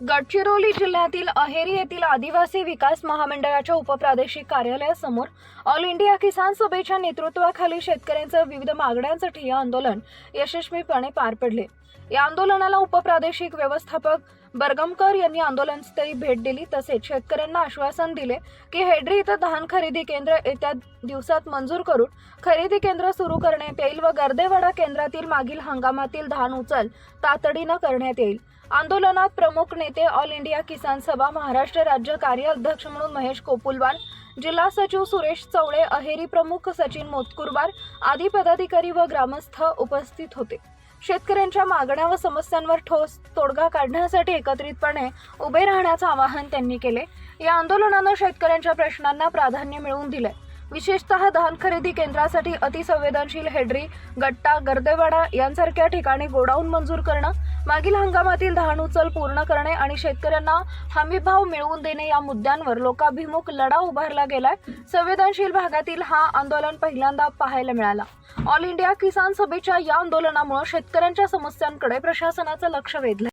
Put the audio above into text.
गडचिरोली जिल्ह्यातील अहेरी येथील आदिवासी विकास महामंडळाच्या उपप्रादेशिक कार्यालयासमोर ऑल इंडिया किसान सभेच्या नेतृत्वाखाली शेतकऱ्यांचं विविध मागण्यांसाठी आंदोलन यशस्वीपणे पार पडले. या आंदोलनाला उपप्रादेशिक व्यवस्थापक बरगमकर यांनी आंदोलनस्थळी भेट दिली. तसेच शेतकऱ्यांना आश्वासन दिले की हेड्री इथं धान खरेदी केंद्र येत्या दिवसात मंजूर करून खरेदी केंद्र सुरू करण्यात येईल व गर्देवाडा केंद्रातील मागील हंगामातील धान उचल तातडीनं करण्यात येईल. आंदोलनात प्रमुख नेते ऑल इंडिया किसान सभा महाराष्ट्र राज्य कार्य अध्यक्ष म्हणून महेश कोपुलवान जिल्हा सचिव सुरेश चवळे अहेरी प्रमुख सचिन मोतकुरवार आदी पदाधिकारी व ग्रामस्थ उपस्थित होते. शेतकऱ्यांच्या मागण्या व समस्यांवर ठोस तोडगा काढण्यासाठी एकत्रितपणे उभे राहण्याचं आवाहन त्यांनी केले. या आंदोलनानं शेतकऱ्यांच्या प्रश्नांना प्राधान्य मिळवून दिले विशेषतः धान खरेदी केंद्रासाठी अतिसंवेदनशील हेड्री गट्टा गर्देवाडा यांसारख्या ठिकाणी गोडाऊन मंजूर करणं मागील हंगामातील धान उचल पूर्ण करणे आणि शेतकऱ्यांना हमीभाव मिळवून देणे या मुद्द्यांवर लोकाभिमुख लढा उभारला गेलाय. संवेदनशील भागातील हा आंदोलन पहिल्यांदा पाहायला मिळाला. ऑल इंडिया किसान सभेच्या या आंदोलनामुळे शेतकऱ्यांच्या समस्यांकडे प्रशासनाचं लक्ष वेधलं